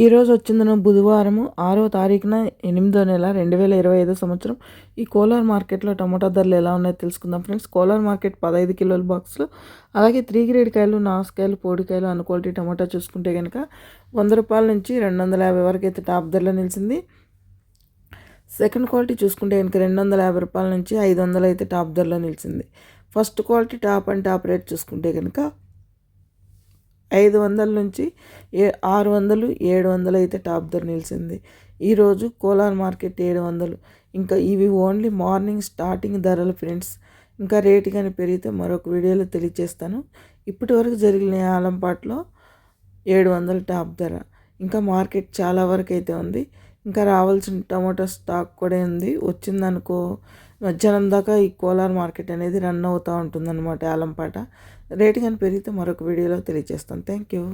ఈరోజు వచ్చిందన బుధవారము ఆరో తారీఖున ఎనిమిదో నెల రెండు వేల ఇరవై ఐదో సంవత్సరం. ఈ కోలార్ మార్కెట్లో టమాటా ధరలు ఎలా ఉన్నాయో తెలుసుకుందాం ఫ్రెండ్స్. కోలార్ మార్కెట్ పదహైదు కిలోల బాక్స్లో అలాగే త్రీ గ్రేడ్ కాయలు నాసుకాయలు పొడికాయలు అన్ క్వాలిటీ టమాటా చూసుకుంటే కనుక వంద రూపాయల నుంచి రెండు వందల యాభై వరకు అయితే టాప్ ధరలో నిలిచింది. సెకండ్ క్వాలిటీ చూసుకుంటే కనుక రెండు వందల యాభై రూపాయల నుంచి ఐదు వందలు అయితే టాప్ ధరలో నిలిచింది. First quality top and top rate చూసుకుంటే కనుక ఐదు వందల నుంచి ఏ ఆరు వందలు ఏడు వందలు అయితే టాప్ ధర నిలిచింది. ఈరోజు కోలార్ మార్కెట్ ఏడు వందలు. ఇంకా ఇవి ఓన్లీ మార్నింగ్ స్టార్టింగ్ ధరలు ఫ్రెండ్స్. ఇంకా రేటు కానీ పెరిగితే మరొక వీడియోలో తెలియజేస్తాను. ఇప్పటి వరకు జరిగిన ఆలంపాట్లో ఏడు వందల టాప్ ధర. ఇంకా మార్కెట్ చాలా వరకు అయితే ఉంది. ఇంకా రావాల్సిన టమాటో స్టాక్ కూడా ఉంది. వచ్చిందనుకో మధ్యాహ్నం దాకా ఈ కోలార్ మార్కెట్ అనేది రన్ అవుతూ ఉంటుందన్నమాట ఆలంపాట రేటు కానీ పెరిగితే మరొక వీడియోలో తెలియజేస్తాను. Thank you.